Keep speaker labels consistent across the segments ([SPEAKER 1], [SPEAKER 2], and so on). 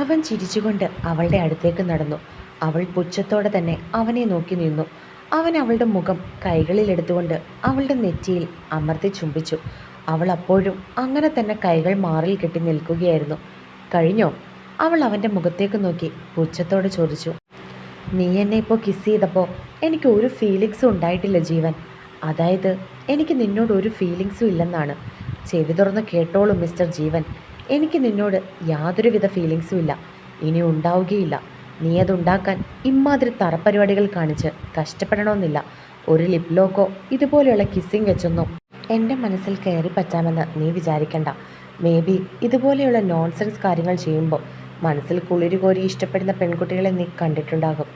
[SPEAKER 1] അവൻ ചിരിച്ചുകൊണ്ട് അവളുടെ അടുത്തേക്ക് നടന്നു. അവൾ പുച്ഛത്തോടെ തന്നെ അവനെ നോക്കി നിന്നു. അവൻ അവളുടെ മുഖം കൈകളിലെടുത്തുകൊണ്ട് അവളുടെ നെറ്റിയിൽ അമർത്തി ചുംബിച്ചു. അവൾ അപ്പോഴും അങ്ങനെ തന്നെ കൈകൾ മാറിൽ കെട്ടി നിൽക്കുകയായിരുന്നു. കഴിഞ്ഞോ? അവൾ അവന്റെ മുഖത്തേക്ക് നോക്കി പുച്ഛത്തോടെ ചോദിച്ചു. നീ എന്നെ ഇപ്പോൾ കിസ് ചെയ്തപ്പോൾ എനിക്ക് ഒരു ഫീലിങ്സും ഉണ്ടായിട്ടില്ല ജീവൻ. അതായത് എനിക്ക് നിന്നോട് ഒരു ഫീലിങ്സും ഇല്ലെന്നാണ്. ചെവി തുറന്ന് കേട്ടോളൂ മിസ്റ്റർ ജീവൻ. എനിക്ക് നിന്നോട് യാതൊരുവിധ ഫീലിങ്സും ഇല്ല. ഇനി ഉണ്ടാവുകയില്ല. നീ അതുണ്ടാക്കാൻ ഇമ്മാതിരി തറപ്പരിപാടികൾ കാണിച്ച് കഷ്ടപ്പെടണമെന്നില്ല. ഒരു ലിപ് ലോക്കോ ഇതുപോലെയുള്ള കിസ്സിങ് വെച്ചൊന്നും എന്റെ മനസ്സിൽ കയറി പറ്റാമെന്ന് നീ വിചാരിക്കണ്ട. മേ ബി ഇതുപോലെയുള്ള നോൺസെൻസ് കാര്യങ്ങൾ ചെയ്യുമ്പോൾ മനസ്സിൽ കുളിരു കോരി ഇഷ്ടപ്പെടുന്ന പെൺകുട്ടികളെ നീ കണ്ടിട്ടുണ്ടാകും.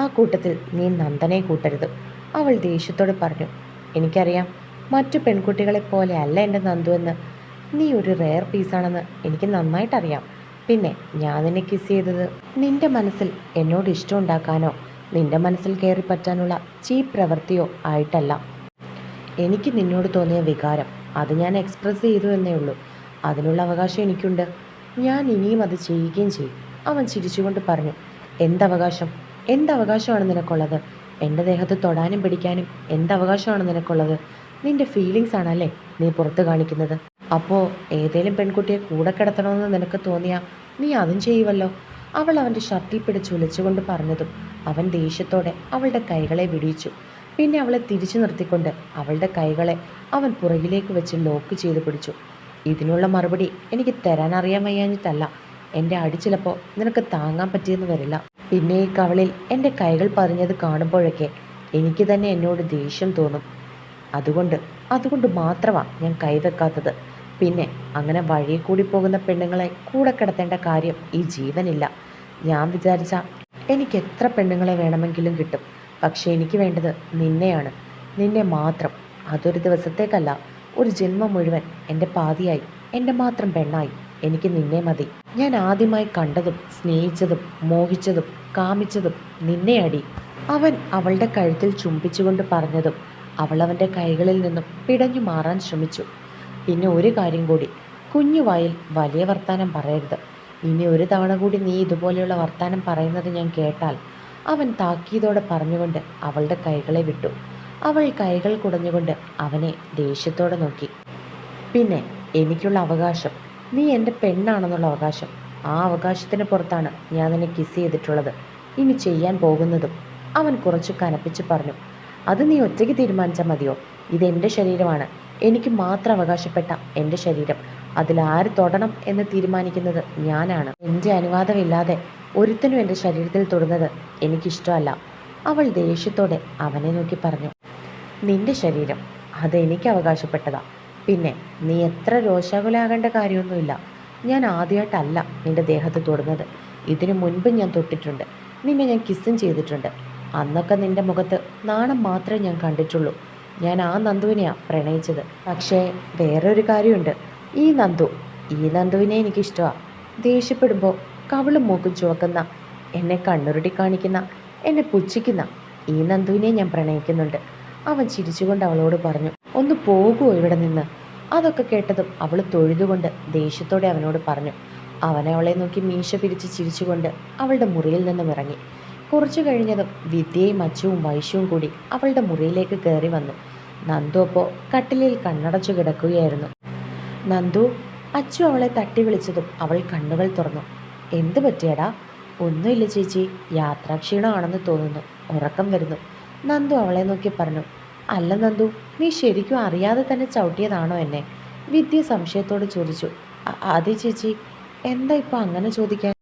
[SPEAKER 1] ആ കൂട്ടത്തിൽ നീ നന്ദനെ കൂട്ടരുത്. അവൾ ദേഷ്യത്തോട് പറഞ്ഞു എനിക്കറിയാം മറ്റു പെൺകുട്ടികളെ പോലെ അല്ല എന്റെ നന്ദു എന്ന്. നീ ഒരു റെയർ പീസാണെന്ന് എനിക്ക് നന്നായിട്ടറിയാം. പിന്നെ ഞാൻ നിന്നെ കിസ് ചെയ്തത് നിന്റെ മനസ്സിൽ എന്നോട് ഇഷ്ടം ഉണ്ടാക്കാനോ നിന്റെ മനസ്സിൽ കയറി പറ്റാനുള്ള ചീപ്പ് പ്രവൃത്തിയോ ആയിട്ടല്ല. എനിക്ക് നിന്നോട് തോന്നിയ വികാരം അത് ഞാൻ എക്സ്പ്രസ് ചെയ്തു എന്നേ ഉള്ളൂ. അതിനുള്ള അവകാശം എനിക്കുണ്ട്. ഞാൻ ഇനിയും അത് ചെയ്യുകയും ചെയ്യും. അവൻ ചിരിച്ചുകൊണ്ട് പറഞ്ഞു എന്തവകാശം എന്തവകാശമാണ് നിനക്കുള്ളത്? എന്റെ ദേഹത്ത് തൊടാനും പിടിക്കാനും എന്തവകാശമാണ് നിനക്കുള്ളത്? നിന്റെ ഫീലിങ്സ് ആണല്ലേ നീ പുറത്ത് കാണിക്കുന്നത്? അപ്പോൾ ഏതേലും പെൺകുട്ടിയെ കൂടെ കിടത്തണമെന്ന് നിനക്ക് തോന്നിയാൽ നീ അതും ചെയ്യുമല്ലോ അവൾ അവന്റെ ഷർട്ടിൽ പിടിച്ച് ഉലച്ചുകൊണ്ട് പറഞ്ഞതും അവൻ ദേഷ്യത്തോടെ അവളുടെ കൈകളെ വിടിയിച്ചു. പിന്നെ അവളെ തിരിച്ചു നിർത്തിക്കൊണ്ട് അവളുടെ കൈകളെ അവൻ പുറകിലേക്ക് വെച്ച് ലോക്ക് ചെയ്ത് പിടിച്ചു. ഇതിനുള്ള മറുപടി എനിക്ക് തരാൻ അറിയാൻ വയ്യാഞ്ഞിട്ടല്ല. എന്റെ അടി ചിലപ്പോൾ നിനക്ക് താങ്ങാൻ പറ്റിയെന്ന് വരില്ല. പിന്നെ ഈ കവളിൽ എന്റെ കൈകൾ പതിഞ്ഞത് കാണുമ്പോഴൊക്കെ എനിക്ക് തന്നെ എന്നോട് ദേഷ്യം തോന്നും. അതുകൊണ്ട് അതുകൊണ്ട് മാത്രമാണ് ഞാൻ കൈവെക്കാത്തത് പിന്നെ അങ്ങനെ വഴിയിൽ കൂടി പോകുന്ന പെണ്ണുങ്ങളെ കൂടെ കിടത്തേണ്ട കാര്യം ഈ ജീവനില്ല. ഞാൻ വിചാരിച്ച എനിക്ക് എത്ര പെണ്ണുങ്ങളെ വേണമെങ്കിലും കിട്ടും. പക്ഷേ എനിക്ക് വേണ്ടത് നിന്നെയാണ്. നിന്നെ മാത്രം. അതൊരു ദിവസത്തേക്കല്ല ഒരു ജന്മം മുഴുവൻ എന്റെ പാതിയായി എന്റെ മാത്രം പെണ്ണായി. എനിക്ക് നിന്നെ മതി. ഞാൻ ആദ്യമായി കണ്ടതും സ്നേഹിച്ചതും മോഹിച്ചതും കാമിച്ചതും നിന്നെ അടി അവൻ അവളുടെ കഴുത്തിൽ ചുംബിച്ചുകൊണ്ട് പറഞ്ഞതും അവൾ അവന്റെ കൈകളിൽ നിന്നും പിടഞ്ഞു മാറാൻ ശ്രമിച്ചു. പിന്നെ ഒരു കാര്യം കൂടി. കുഞ്ഞു വായിൽ വലിയ വർത്താനം പറയരുത്. ഇനി ഒരു തവണ കൂടി നീ ഇതുപോലെയുള്ള വർത്താനം പറയുന്നത് ഞാൻ കേട്ടാൽ അവൻ താക്കീതോടെ പറഞ്ഞുകൊണ്ട് അവളുടെ കൈകളെ വിട്ടു. അവൾ കൈകൾ കുടഞ്ഞുകൊണ്ട് അവനെ ദേഷ്യത്തോടെ നോക്കി. പിന്നെ എനിക്കുള്ള അവകാശം. നീ എന്റെ പെണ്ണാണെന്നുള്ള അവകാശം. ആ അവകാശത്തിന് പുറത്താണ് ഞാൻ നിന്നെ കിസ് ചെയ്തിട്ടുള്ളത്. ഇനി ചെയ്യാൻ പോകുന്നതും അവൻ കുറച്ച് കനപ്പിച്ച് പറഞ്ഞു. അത് നീ ഒറ്റയ്ക്ക് തീരുമാനിച്ചാൽ മതിയോ? ഇതെന്റെ ശരീരമാണ്. എനിക്ക് മാത്രം അവകാശപ്പെട്ട എന്റെ ശരീരം. അതിൽ ആര് തൊടണം എന്ന് തീരുമാനിക്കുന്നത് ഞാനാണ്. എന്റെ അനുവാദമില്ലാതെ ഒരുത്തനും എന്റെ ശരീരത്തിൽ തൊടുന്നത് എനിക്കിഷ്ടമല്ല. അവൾ ദേഷ്യത്തോടെ അവനെ നോക്കി പറഞ്ഞു നിന്റെ ശരീരം അത് എനിക്ക് അവകാശപ്പെട്ടതാ. പിന്നെ നീ എത്ര രോഷാകുലാകേണ്ട കാര്യമൊന്നുമില്ല. ഞാൻ ആദ്യമായിട്ടല്ല നിന്റെ ദേഹത്ത് തൊടുന്നത്. ഇതിനു മുൻപ് ഞാൻ തൊട്ടിട്ടുണ്ട്. നിന്നെ ഞാൻ കിസ്സും ചെയ്തിട്ടുണ്ട്. അന്നൊക്കെ നിന്റെ മുഖത്ത് നാണം മാത്രമേ ഞാൻ കണ്ടിട്ടുള്ളൂ. ഞാൻ ആ നന്ദുവിനെയാണ് പ്രണയിച്ചത്. പക്ഷേ വേറൊരു കാര്യമുണ്ട്. ഈ നന്ദു ഈ നന്ദുവിനെ എനിക്കിഷ്ടമാണ് ദേഷ്യപ്പെടുമ്പോൾ കവിളും മൂക്കും ചുവക്കുന്ന എന്നെ കണ്ണുരുട്ടി കാണിക്കുന്ന എന്നെ പുച്ഛിക്കുന്ന ഈ നന്ദുവിനെ ഞാൻ പ്രണയിക്കുന്നുണ്ട്. അവൻ ചിരിച്ചുകൊണ്ട് അവളോട് പറഞ്ഞു ഒന്ന് പോകുമോ ഇവിടെ നിന്ന്? അതൊക്കെ കേട്ടതും അവൾ തൊഴുതുകൊണ്ട് ദേഷ്യത്തോടെ അവനോട് പറഞ്ഞു. അവൻ അവളെ നോക്കി മീശ പിരിച്ച് ചിരിച്ചുകൊണ്ട് അവളുടെ മുറിയിൽ നിന്നും ഇറങ്ങി. കുറച്ചു കഴിഞ്ഞതും വിദ്യയും അച്ചുവും വൈശ്യവും കൂടി അവളുടെ മുറിയിലേക്ക് കയറി വന്നു. നന്ദു അപ്പോൾ കട്ടിലിൽ കണ്ണടച്ചു കിടക്കുകയായിരുന്നു. നന്ദു അച്ചു അവളെ തട്ടി വിളിച്ചതും അവൾ കണ്ണുകൾ തുറന്നു. എന്ത് പറ്റിയടാ? ഒന്നുമില്ല ചേച്ചി യാത്രാക്ഷീണമാണെന്ന് തോന്നുന്നു. ഉറക്കം വരുന്നു. നന്ദു അവളെ നോക്കി പറഞ്ഞു അല്ല നന്ദു നീ ശരിക്കും അറിയാതെ തന്നെ ചവിട്ടിയതാണോ എന്നെ? വിദ്യ സംശയത്തോട് ചോദിച്ചു "അ- അതെ ചേച്ചി എന്താ ഇപ്പൊ അങ്ങനെ ചോദിക്കാൻ?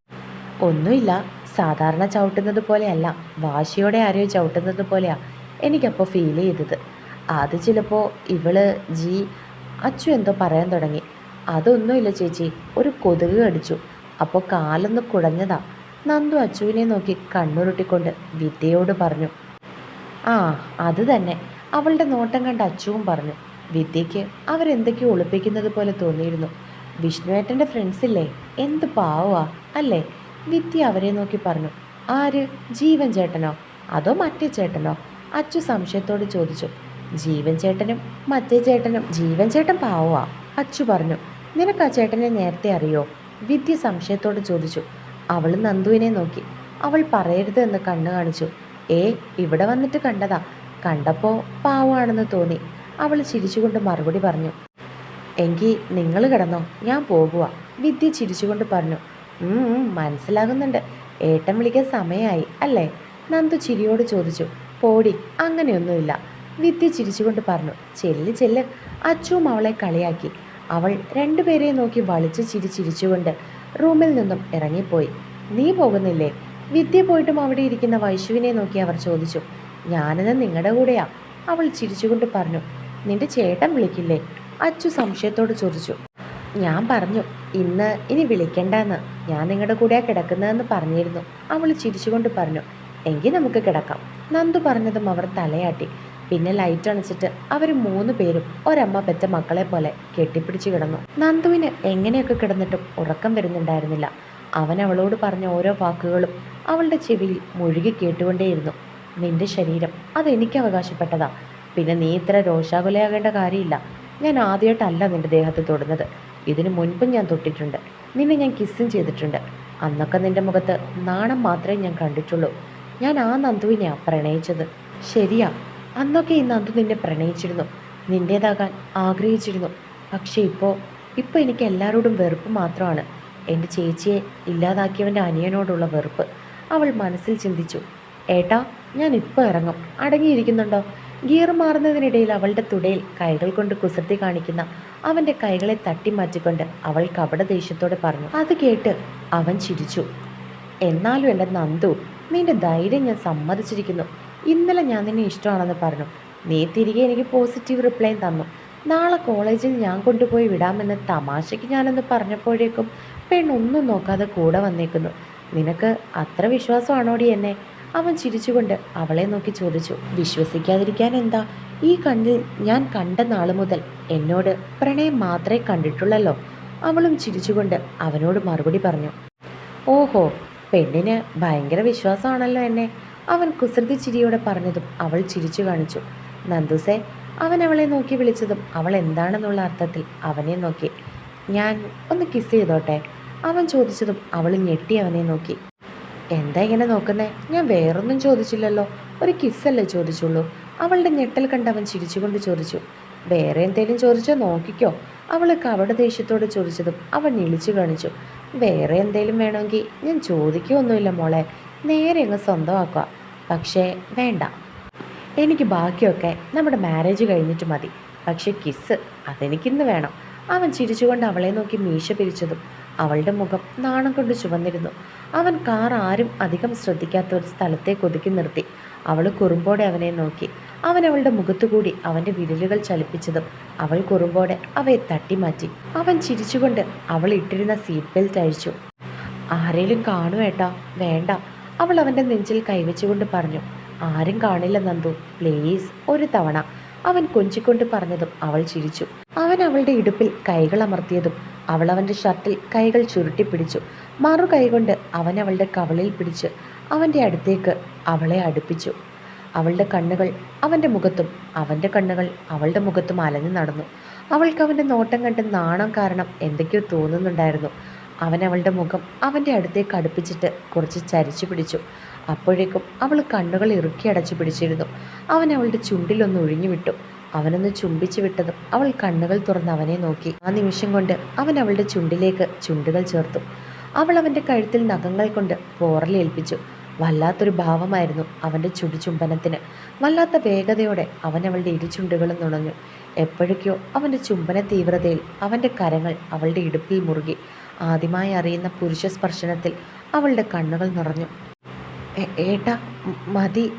[SPEAKER 1] ഒന്നുമില്ല സാധാരണ ചവിട്ടുന്നത് പോലെയല്ല വാശിയോടെ ആരെയോ ചവിട്ടുന്നത് പോലെയാ എനിക്കപ്പോൾ ഫീൽ ചെയ്തത്. അത് ചിലപ്പോൾ ഇവൾ ജി അച്ചു എന്തോ പറയാൻ തുടങ്ങി. അതൊന്നുമില്ല ചേച്ചി ഒരു കൊതുക് കടിച്ചു. അപ്പോൾ കാലൊന്ന് കുടഞ്ഞതാ. നന്ദു അച്ചുവിനെ നോക്കി കണ്ണുരുട്ടിക്കൊണ്ട് വിദ്യയോട് പറഞ്ഞു. ആ അത് തന്നെ. അവളുടെ നോട്ടം കണ്ട അച്ചുവും പറഞ്ഞു. വിദ്യയ്ക്ക് അവരെന്തൊക്കെയോ ഒളിപ്പിക്കുന്നത് പോലെ തോന്നിയിരുന്നു. വിഷ്ണുവേട്ടന്റെ ഫ്രണ്ട്സ് ഇല്ലേ? എന്ത് പാവാ അല്ലേ? വിദ്യ അവരെ നോക്കി പറഞ്ഞു. ആര്? ജീവൻ ചേട്ടനോ? അതോ മറ്റേ ചേട്ടനോ? അച്ചു സംശയത്തോട് ചോദിച്ചു. ജീവൻ ചേട്ടനും മറ്റേ ചേട്ടനും ജീവൻ ചേട്ടൻ പാവുവാ അച്ചു പറഞ്ഞു നിനക്ക് ആ ചേട്ടനെ നേരത്തെ അറിയോ? വിദ്യ സംശയത്തോട് ചോദിച്ചു. അവൾ നന്ദുവിനെ നോക്കി. അവൾ പറയരുത് എന്ന് കണ്ണു കാണിച്ചു. ഏ ഇവിടെ വന്നിട്ട് കണ്ടതാ. കണ്ടപ്പോൾ പാവമാണെന്ന് തോന്നി. അവൾ ചിരിച്ചുകൊണ്ട് മറുപടി പറഞ്ഞു. എങ്കിൽ നിങ്ങൾ കിടന്നോ ഞാൻ പോകുക വിദ്യ ചിരിച്ചുകൊണ്ട് പറഞ്ഞു. "ഉം, ഉം, മനസ്സിലാകുന്നുണ്ട്. ഏട്ടൻ വിളിക്കാൻ സമയമായി അല്ലേ? നന്ദു ചിരിയോട് ചോദിച്ചു. പോടി അങ്ങനെയൊന്നുമില്ല. വിദ്യ ചിരിച്ചുകൊണ്ട് പറഞ്ഞു ചെല്ല് ചെല്ല്. അച്ചുവും അവളെ കളിയാക്കി. അവൾ രണ്ടുപേരെയും നോക്കി വളിച്ച് ചിരി ചിരിച്ചുകൊണ്ട് റൂമിൽ നിന്നും ഇറങ്ങിപ്പോയി. നീ പോകുന്നില്ലേ? വിദ്യ പോയിട്ടും അവിടെ ഇരിക്കുന്ന വൈശുവിനെ നോക്കി അവർ ചോദിച്ചു. ഞാനിന്ന് നിങ്ങളുടെ കൂടെയാ. അവൾ ചിരിച്ചുകൊണ്ട് പറഞ്ഞു. നിന്റെ ചേട്ടൻ വിളിക്കില്ലേ? അച്ചു സംശയത്തോട് ചോദിച്ചു. ഞാൻ പറഞ്ഞു ഇന്ന് ഇനി വിളിക്കണ്ടെന്ന്. ഞാൻ നിങ്ങളുടെ കൂടെയാ കിടക്കുന്നതെന്ന് പറഞ്ഞിരുന്നു. അവൾ ചിരിച്ചുകൊണ്ട് പറഞ്ഞു. എങ്കിൽ നമുക്ക് കിടക്കാം. നന്ദു പറഞ്ഞതും അവർ തലയാട്ടി. പിന്നെ ലൈറ്റ് അണച്ചിട്ട് അവർ മൂന്ന് പേരും ഒരമ്മ പെറ്റ മക്കളെ പോലെ കെട്ടിപ്പിടിച്ച് കിടന്നു. നന്ദുവിന് എങ്ങനെയൊക്കെ കിടന്നിട്ടും ഉറക്കം വരുന്നുണ്ടായിരുന്നില്ല. അവൻ അവളോട് പറഞ്ഞ ഓരോ വാക്കുകളും അവളുടെ ചെവിയിൽ മുഴുകി കേട്ടുകൊണ്ടേയിരുന്നു. നിന്റെ ശരീരം അതെനിക്ക് അവകാശപ്പെട്ടതാ. പിന്നെ നീ ഇത്ര രോഷാകുലയാകേണ്ട കാര്യമില്ല. ഞാൻ ആദ്യമായിട്ടല്ല നിന്റെ ദേഹത്ത് തൊടുന്നത്. ഇതിനു മുൻപും ഞാൻ തൊട്ടിട്ടുണ്ട്. നിന്നെ ഞാൻ കിസ്സും ചെയ്തിട്ടുണ്ട്. അന്നൊക്കെ നിന്റെ മുഖത്ത് നാണം മാത്രമേ ഞാൻ കണ്ടിട്ടുള്ളൂ. ഞാൻ ആ നന്ദുവിനെയാ പ്രണയിച്ചത്. ശരിയാ അന്നൊക്കെ ഈ നന്ദു നിന്നെ പ്രണയിച്ചിരുന്നു. നിന്റേതാകാൻ ആഗ്രഹിച്ചിരുന്നു. പക്ഷേ ഇപ്പോൾ ഇപ്പോൾ എനിക്ക് എല്ലാവരോടും വെറുപ്പ് മാത്രമാണ്. എന്റെ ചേച്ചിയെ ഇല്ലാതാക്കിയവന്റെ അനിയനോടുള്ള വെറുപ്പ്. അവൾ മനസ്സിൽ ചിന്തിച്ചു. ഏട്ടാ ഞാൻ ഇപ്പോൾ ഇറങ്ങും. അടങ്ങിയിരിക്കുന്നുണ്ടോ? ഗിയർ മാറുന്നതിനിടയിൽ അവളുടെ തുടയിൽ കൈകൾ കൊണ്ട് കുസൃതി കാണിക്കുന്ന അവന്റെ കൈകളെ തട്ടിമാറ്റിക്കൊണ്ട് അവൾ കപട ദേഷ്യത്തോടെ പറഞ്ഞു. അത് കേട്ട് അവൻ ചിരിച്ചു. എന്നാലും എന്റെ നന്ദു നിന്റെ ധൈര്യം ഞാൻ സമ്മതിച്ചിരിക്കുന്നു. ഇന്നലെ ഞാൻ നിന്നെ ഇഷ്ടമാണെന്ന് പറഞ്ഞു. നീ തിരികെ എനിക്ക് പോസിറ്റീവ് റിപ്ലൈ തന്നു. നാളെ കോളേജിൽ ഞാൻ കൊണ്ടുപോയി വിടാമെന്ന് തമാശയ്ക്ക് ഞാനൊന്ന് പറഞ്ഞപ്പോഴേക്കും പെണ്ണൊന്നും നോക്കാതെ കൂടെ വന്നേക്കുന്നു. നിനക്ക് അത്ര വിശ്വാസമാണോടി എന്നെ? അവൻ ചിരിച്ചുകൊണ്ട് അവളെ നോക്കി ചോദിച്ചു. വിശ്വസിക്കാതിരിക്കാൻ എന്താ? ഈ കണ്ണിൽ ഞാൻ കണ്ട നാൾ മുതൽ എന്നോട് പ്രണയം മാത്രമേ കണ്ടിട്ടുള്ളല്ലോ. അവളും ചിരിച്ചുകൊണ്ട് അവനോട് മറുപടി പറഞ്ഞു. ഓഹോ പെണ്ണിന് ഭയങ്കര വിശ്വാസമാണല്ലോ എന്നെ. അവൻ കുസൃതി ചിരിയോടെ പറഞ്ഞതും അവൾ ചിരിച്ചു കാണിച്ചു. നന്ദുസെ അവൻ അവളെ നോക്കി വിളിച്ചതും അവൾ എന്താണെന്നുള്ള അർത്ഥത്തിൽ അവനെ നോക്കി. ഞാൻ ഒന്ന് കിസ് ചെയ്തോട്ടെ? അവൻ ചോദിച്ചതും അവൾ ഞെട്ടി അവനെ നോക്കി. എന്താ ഇങ്ങനെ നോക്കുന്നേ? ഞാൻ വേറൊന്നും ചോദിച്ചില്ലല്ലോ. ഒരു കിസ്സല്ലേ ചോദിച്ചുള്ളൂ. അവളുടെ ഞെട്ടൽ കണ്ട് അവൻ ചിരിച്ചുകൊണ്ട് ചോദിച്ചു. വേറെ എന്തെങ്കിലും ചോദിച്ചോ നോക്കിക്കോ. അവൾ കവട ദേഷ്യത്തോട് ചോദിച്ചതും അവൻ ഇളിച്ചു കാണിച്ചു. വേറെ എന്തേലും വേണമെങ്കിൽ ഞാൻ ചോദിക്കുകയൊന്നുമില്ല മോളെ. നേരെ അങ്ങ് സ്വന്തമാക്കുക. പക്ഷേ വേണ്ട. എനിക്ക് ബാക്കിയൊക്കെ നമ്മുടെ മാരേജ് കഴിഞ്ഞിട്ട് മതി. പക്ഷേ കിസ് അതെനിക്കിന്ന് വേണം. അവൻ ചിരിച്ചുകൊണ്ട് അവളെ നോക്കി മീശ പിരിച്ചതും അവളുടെ മുഖം നാണം കൊണ്ട് ചുവന്നിരുന്നു. അവൻ കാർ ആരും അധികം ശ്രദ്ധിക്കാത്ത ഒരു സ്ഥലത്തേക്ക് ഒതുക്കി നിർത്തി. അവൾ കുറുമ്പോടെ അവനെ നോക്കി. അവൻ അവളുടെ മുഖത്തുകൂടി അവന്റെ വിരലുകൾ ചലിപ്പിച്ചതും അവൾ കുറുമ്പോടെ അവയെ തട്ടിമാറ്റി. അവൻ ചിരിച്ചുകൊണ്ട് അവൾ ഇട്ടിരുന്ന സീറ്റ് ബെൽറ്റ് അഴിച്ചു. ആരേലും കാണുവേട്ടാ വേണ്ട. അവൾ അവന്റെ നെഞ്ചിൽ കൈവച്ചുകൊണ്ട് പറഞ്ഞു. ആരും കാണില്ല നന്ദു. പ്ലീസ് ഒരു തവണ. അവൻ കൊഞ്ചിക്കൊണ്ട് പറഞ്ഞതും അവൾ ചിരിച്ചു. അവൻ അവളുടെ ഇടുപ്പിൽ കൈകൾ അമർത്തിയതും അവൾ അവന്റെ ഷർട്ടിൽ കൈകൾ ചുരുട്ടിപ്പിടിച്ചു. മറു കൈകൊണ്ട് അവൻ അവളുടെ കവളിൽ പിടിച്ച് അവന്റെ അടുത്തേക്ക് അവളെ അടുപ്പിച്ചു. അവളുടെ കണ്ണുകൾ അവന്റെ മുഖത്തും അവന്റെ കണ്ണുകൾ അവളുടെ മുഖത്തും അലഞ്ഞു നടന്നു. അവൾക്ക് അവന്റെ നോട്ടം കണ്ട് നാണം കാരണം എന്തൊക്കെയോ തോന്നുന്നുണ്ടായിരുന്നു. അവൻ അവളുടെ മുഖം അവന്റെ അടുത്തേക്ക് അടുപ്പിച്ചിട്ട് കുറച്ച് ചരിച്ചു പിടിച്ചു. അപ്പോഴേക്കും അവൾ കണ്ണുകൾ ഇറുക്കി അടച്ചു പിടിച്ചിരുന്നു. അവൻ അവളുടെ ചുണ്ടിലൊന്ന് ഒഴിഞ്ഞു വിട്ടു. അവനൊന്ന് ചുംബിച്ചു വിട്ടതും അവൾ കണ്ണുകൾ തുറന്ന് അവനെ നോക്കി. ആ നിമിഷം കൊണ്ട് അവൻ അവളുടെ ചുണ്ടിലേക്ക് ചുണ്ടുകൾ ചേർത്തു. അവൾ അവന്റെ കഴുത്തിൽ നഖങ്ങൾ കൊണ്ട് പോറലേൽപ്പിച്ചു വല്ലാത്തൊരു ഭാവമായിരുന്നു അവന്റെ ചുടിചുംബനത്തിന് വല്ലാത്ത വേഗതയോടെ അവൻ അവളുടെ ഇരുചുണ്ടുകളും നുണഞ്ഞു. എപ്പോഴൊക്കെയോ അവന്റെ ചുംബന തീവ്രതയിൽ അവന്റെ കരങ്ങൾ അവളുടെ ഇടുപ്പിൽ മുറുകി. ആദ്യമായി അറിയുന്ന പുരുഷ സ്പർശനത്തിൽ അവളുടെ കണ്ണുകൾ നിറഞ്ഞു. "ഏ- ഏട്ടാ മതി.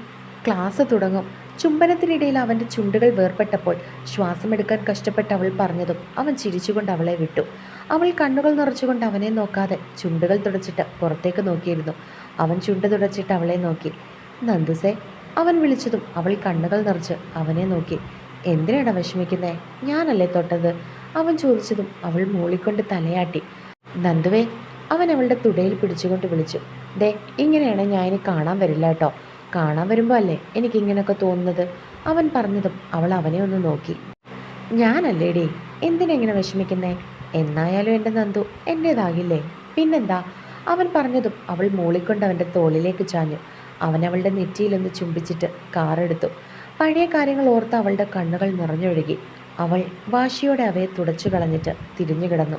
[SPEAKER 1] ക്ലാസ് തുടങ്ങും. ചുംബനത്തിനിടയിൽ അവന്റെ ചുണ്ടുകൾ വേർപെട്ടപ്പോൾ ശ്വാസമെടുക്കാൻ കഷ്ടപ്പെട്ട് അവൾ പറഞ്ഞതും അവൻ ചിരിച്ചുകൊണ്ട് അവളെ വിട്ടു. അവൾ കണ്ണുകൾ നിറച്ചുകൊണ്ട് അവനെ നോക്കാതെ ചുണ്ടുകൾ തുടച്ചിട്ട് പുറത്തേക്ക് നോക്കിയിരുന്നു. അവൻ ചുണ്ട് തുടച്ചിട്ട് അവളെ നോക്കി. നന്ദുസേ അവൻ വിളിച്ചതും അവൾ കണ്ണുകൾ നിറച്ച് അവനെ നോക്കി. എന്തിനാണ് വിഷമിക്കുന്നേ? ഞാനല്ലേ തൊട്ടത്? അവൻ ചോദിച്ചതും അവൾ മൂളിക്കൊണ്ട് തലയാട്ടി. നന്ദുവേ അവൻ അവളുടെ തുടയിൽ പിടിച്ചുകൊണ്ട് വിളിച്ചു. ദേ ഇങ്ങനെയാണ് ഞാൻ ഇനി കാണാൻ വരില്ല കേട്ടോ. കാണാൻ വരുമ്പോൾ അല്ലേ എനിക്ക് ഇങ്ങനെയൊക്കെ തോന്നുന്നത്? അവൻ പറഞ്ഞതും അവൾ അവനെ ഒന്ന് നോക്കി. ഞാനല്ലേടി എന്തിനെങ്ങനെ വിഷമിക്കുന്നേ? എന്നായാലും എന്റെ നന്ദു എന്റേതാകില്ലേ. പിന്നെന്താ? അവൻ പറഞ്ഞതും അവൾ മൂളിക്കൊണ്ട് അവന്റെ തോളിലേക്ക് ചാഞ്ഞു. അവൻ അവളുടെ നെറ്റിയിലൊന്ന് ചുംബിച്ചിട്ട് കാറെടുത്തു പഴയ കാര്യങ്ങൾ ഓർത്ത് അവളുടെ കണ്ണുകൾ നിറഞ്ഞൊഴുകി. അവൾ വാശിയോടെ അവയെ തുടച്ചു കളഞ്ഞിട്ട് തിരിഞ്ഞു കിടന്നു.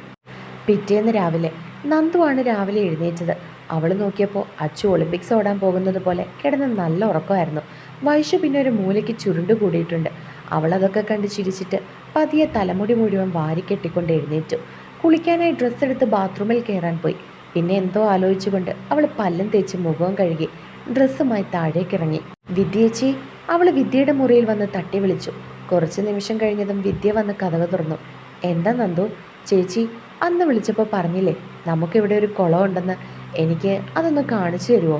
[SPEAKER 1] പിറ്റേന്ന് രാവിലെ നന്ദുവാണ് രാവിലെ എഴുന്നേറ്റത്. അവൾ നോക്കിയപ്പോൾ അച്ചു ഒളിമ്പിക്സ് ഓടാൻ പോകുന്നത് പോലെ കിടന്ന് നല്ല ഉറക്കമായിരുന്നു. വൈശു പിന്നെ ഒരു മൂലയ്ക്ക് ചുരുണ്ടു കൂടിയിട്ടുണ്ട്. അവളതൊക്കെ കണ്ട് ചിരിച്ചിട്ട് പതിയെ തലമുടി മുഴുവൻ വാരിക്കെട്ടിക്കൊണ്ട് എഴുന്നേറ്റു. കുളിക്കാനായി ഡ്രസ്സ് എടുത്ത് ബാത്റൂമിൽ കയറാൻ പോയി. പിന്നെ എന്തോ ആലോചിച്ചുകൊണ്ട് അവൾ പല്ലം തേച്ച് മുഖവും കഴുകി ഡ്രസ്സുമായി താഴേക്കിറങ്ങി വിദ്യേച്ചി അവൾ വിദ്യയുടെ മുറിയിൽ വന്ന് തട്ടി വിളിച്ചു. കുറച്ച് നിമിഷം കഴിഞ്ഞതും വിദ്യ വന്ന് കഥക തുറന്നു. എന്താ നന്ദു? ചേച്ചി അന്ന് വിളിച്ചപ്പോൾ പറഞ്ഞില്ലേ നമുക്കിവിടെ ഒരു കുളം ഉണ്ടെന്ന്. എനിക്ക് അതൊന്ന് കാണിച്ചു തരുമോ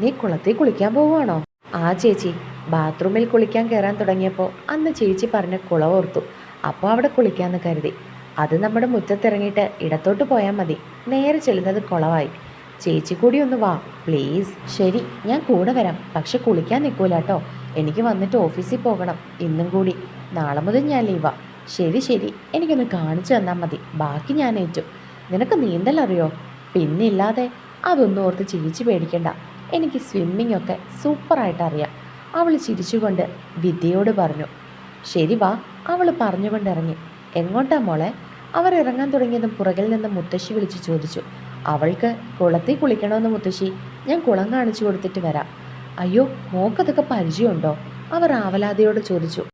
[SPEAKER 1] നീ കുളത്തിൽ കുളിക്കാൻ പോവുകയാണോ? ആ ചേച്ചി. ബാത്റൂമിൽ കുളിക്കാൻ കയറാൻ തുടങ്ങിയപ്പോൾ അന്ന് ചേച്ചി പറഞ്ഞ കുളം ഓർത്തു. അപ്പോൾ അവിടെ കുളിക്കാമെന്ന് കരുതി. അത് നമ്മുടെ മുറ്റത്തിറങ്ങിയിട്ട് ഇടത്തോട്ട് പോയാൽ മതി. നേരെ ചെല്ലുന്നത് കുളവായി. ചേച്ചി കൂടി ഒന്ന് വാ. പ്ലീസ്. ശരി ഞാൻ കൂടെ വരാം. പക്ഷെ കുളിക്കാൻ നിൽക്കൂല കേട്ടോ എനിക്ക് വന്നിട്ട് ഓഫീസിൽ പോകണം. ഇന്നും കൂടി. നാളെ മുതൽ ഞാൻ ലീവാ. ശരി ശരി. എനിക്കൊന്ന് കാണിച്ചു തന്നാൽ മതി. ബാക്കി ഞാൻ ഏറ്റു. നിനക്ക് നീന്തൽ അറിയോ? പിന്നില്ലാതെ അതൊന്നും ഓർത്ത് ചിരിച്ചു പേടിക്കണ്ട. എനിക്ക് സ്വിമ്മിംഗ് ഒക്കെ സൂപ്പറായിട്ട് അറിയാം. അവൾ ചിരിച്ചുകൊണ്ട് വിദ്യയോട് പറഞ്ഞു. ശരി വാ. അവൾ പറഞ്ഞുകൊണ്ട് ഇറങ്ങി എങ്ങോട്ടാ മോളെ? അവർ ഇറങ്ങാൻ തുടങ്ങിയതും പുറകിൽ നിന്ന് മുത്തശ്ശി വിളിച്ചു ചോദിച്ചു. അവൾക്ക് കുളത്തിൽ കുളിക്കണമെന്ന് മുത്തശ്ശി ഞാൻ കുളം കാണിച്ചു കൊടുത്തിട്ട് വരാം. അയ്യോ മോക്കതൊക്കെ പരിചയമുണ്ടോ? അവർ ആവലാതിയോട് ചോദിച്ചു.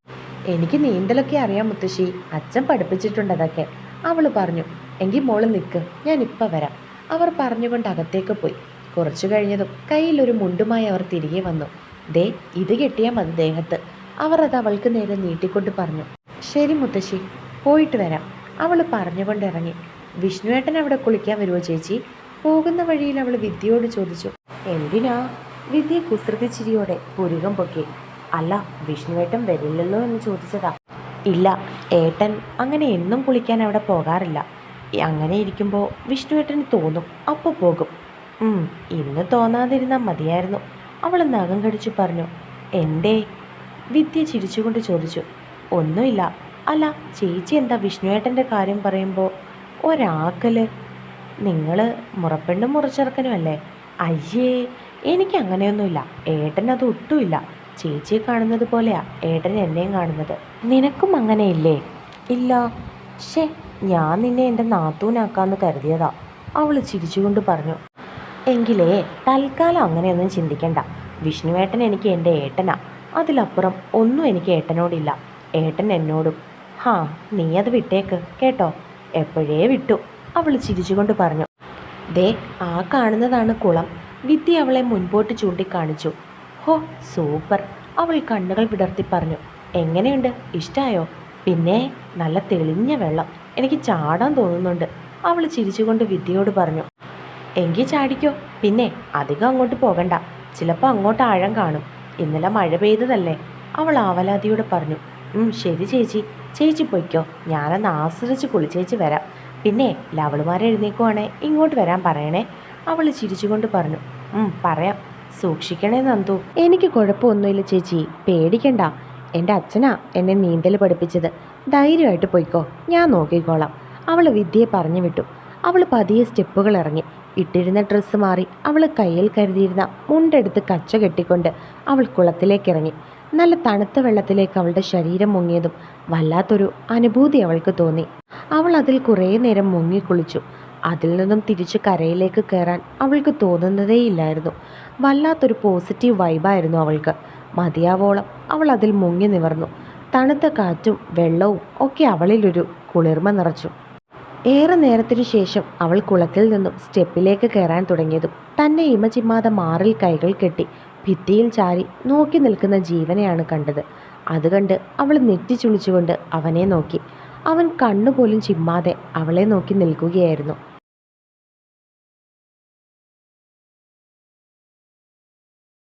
[SPEAKER 1] എനിക്ക് നീന്തലൊക്കെ അറിയാം മുത്തശ്ശി അച്ഛൻ പഠിപ്പിച്ചിട്ടുണ്ട് അതൊക്കെ. അവൾ പറഞ്ഞു എങ്കിൽ മോൾ നിൽക്ക് ഞാൻ ഇപ്പം വരാം. അവർ പറഞ്ഞുകൊണ്ട് അകത്തേക്ക് പോയി. കുറച്ചു കഴിഞ്ഞതും കയ്യിലൊരു മുണ്ടുമായി അവർ തിരികെ വന്നു. ദേ ഇത് കെട്ടിയാൽ മതി ദേഹത്ത്. അവർ അത് അവൾക്ക് നേരെ നീട്ടിക്കൊണ്ട് പറഞ്ഞു. ശരി മുത്തശ്ശി. പോയിട്ട് വരാം. അവൾ പറഞ്ഞുകൊണ്ടിറങ്ങി. വിഷ്ണുവേട്ടൻ അവിടെ കുളിക്കാൻ വരുമോ ചേച്ചി? പോകുന്ന വഴിയിൽ അവൾ വിദ്യയോട് ചോദിച്ചു. എന്തിനാ? വിദ്യ കുസൃതി ചിരിയോടെ പുരുകം പൊക്കി. അല്ല വിഷ്ണുവേട്ടൻ വരില്ലല്ലോ എന്ന് ചോദിച്ചതാ. ഇല്ല ഏട്ടൻ അങ്ങനെ എന്നും കുളിക്കാൻ അവിടെ പോകാറില്ല. അങ്ങനെ ഇരിക്കുമ്പോൾ വിഷ്ണുവേട്ടന് തോന്നും അപ്പോൾ പോകും. ഇന്ന് തോന്നാതിരുന്നാൽ മതിയായിരുന്നു. അവൾ നഖം കടിച്ചു പറഞ്ഞു എന്തേ? വിദ്യ ചിരിച്ചുകൊണ്ട് ചോദിച്ചു ഒന്നുമില്ല. അല്ല ചേച്ചി എന്താ വിഷ്ണുവേട്ടന്റെ കാര്യം പറയുമ്പോൾ ഒരാക്കൽ? നിങ്ങൾ മുറപ്പെണ്ണും മുറച്ചെറുക്കനും അല്ലേ? അയ്യേ എനിക്ക് അങ്ങനെയൊന്നുമില്ല. ഏട്ടൻ അത് ഒട്ടുമില്ല. ചേച്ചിയെ കാണുന്നത് പോലെയാ ഏട്ടൻ എന്നെയും കാണുന്നത്. നിനക്കും അങ്ങനെയില്ലേ? ഇല്ല. ഷേ ഞാൻ നിന്നെ എന്റെ നാത്തൂനാക്കാന്ന് കരുതിയതാ. അവൾ ചിരിച്ചുകൊണ്ട് പറഞ്ഞു. എങ്കിലേ തൽക്കാലം അങ്ങനെയൊന്നും ചിന്തിക്കണ്ട. വിഷ്ണുവേട്ടൻ എനിക്ക് എന്റെ ഏട്ടനാ. അതിലപ്പുറം ഒന്നും എനിക്ക് ഏട്ടനോടില്ല. ഏട്ടൻ എന്നോടും ഹാ നീ അത് വിട്ടേക്ക്. കേട്ടോ? എപ്പോഴേ വിട്ടു. അവൾ ചിരിച്ചുകൊണ്ട് പറഞ്ഞു. ദേ ആ കാണുന്നതാണ് കുളം. വിദ്യ അവളെ മുൻപോട്ട് ചൂണ്ടിക്കാണിച്ചു. ഹോ സൂപ്പർ. അവൾ കണ്ണുകൾ വിടർത്തി പറഞ്ഞു. എങ്ങനെയുണ്ട്? ഇഷ്ടമായോ പിന്നെ നല്ല തെളിഞ്ഞ വെള്ളം. എനിക്ക് ചാടാൻ തോന്നുന്നുണ്ട്. അവൾ ചിരിച്ചുകൊണ്ട് വിദ്യയോട് പറഞ്ഞു. എങ്കിൽ ചാടിക്കോ. പിന്നെ അധികം അങ്ങോട്ട് പോകണ്ട. ചിലപ്പോൾ അങ്ങോട്ട് ആഴം കാണും. ഇന്നലെ മഴ പെയ്തതല്ലേ? അവൾ ആവലാതിയോട് പറഞ്ഞു. ശരി ചേച്ചി. ചേച്ചി പൊയ്ക്കോ. ഞാനൊന്ന് ആസ്വദിച്ച് കുളിച്ചേച്ച് വരാം. പിന്നെ ലവളുമാരെ എഴുന്നേക്കുവാണേ. ഇങ്ങോട്ട് വരാൻ പറയണേ. അവൾ ചിരിച്ചുകൊണ്ട് പറഞ്ഞു. പറയാം. സൂക്ഷിക്കണേ നന്ദു. എനിക്ക് കുഴപ്പമൊന്നുമില്ല ചേച്ചി. പേടിക്കണ്ട. എന്റെ അച്ഛനാ എന്നെ നീന്തൽ പഠിപ്പിച്ചത്. ധൈര്യമായിട്ട് പോയിക്കോ. ഞാൻ നോക്കിക്കോളാം. അവൾ വിദ്യയെ പറഞ്ഞു വിട്ടു. അവൾ പതിയെ സ്റ്റെപ്പുകൾ ഇറങ്ങി. ഇട്ടിരുന്ന ഡ്രസ്സ് മാറി അവൾ കയ്യിൽ കരുതിയിരുന്ന മുണ്ടെടുത്ത് കച്ച കെട്ടിക്കൊണ്ട് അവൾ കുളത്തിലേക്ക് ഇറങ്ങി. നല്ല തണുത്ത വെള്ളത്തിലേക്ക് അവളുടെ ശരീരം മുങ്ങിയതും വല്ലാത്തൊരു അനുഭൂതി അവൾക്ക് തോന്നി. അവൾ അതിൽ കുറേ നേരം മുങ്ങിക്കുളിച്ചു അതിൽ നിന്നും തിരിച്ച് കരയിലേക്ക് കയറാൻ അവൾക്ക് തോന്നുന്നതേയില്ലായിരുന്നു. വല്ലാത്തൊരു പോസിറ്റീവ് വൈബായിരുന്നു അവൾക്ക്. മതിയാവോളം അവൾ അതിൽ മുങ്ങി നിവർന്നു. തണുത്ത കാറ്റും വെള്ളവും ഒക്കെ അവളിലൊരു കുളിർമ നിറച്ചു. ഏറെ നേരത്തിനു ശേഷം അവൾ കുളത്തിൽ നിന്നും സ്റ്റെപ്പിലേക്ക് കയറാൻ തുടങ്ങിയതും തന്നെ ഇമചിമ്മാതെ മാറിൽ കൈകൾ കെട്ടി ഭിത്തിയിൽ ചാരി നോക്കി നിൽക്കുന്ന ജീവനെയാണ് കണ്ടത്. അത് അവൾ നെറ്റിച്ചുളിച്ചുകൊണ്ട് അവനെ നോക്കി. അവൻ കണ്ണുപോലും ചിമ്മാതെ അവളെ നോക്കി നിൽക്കുകയായിരുന്നു.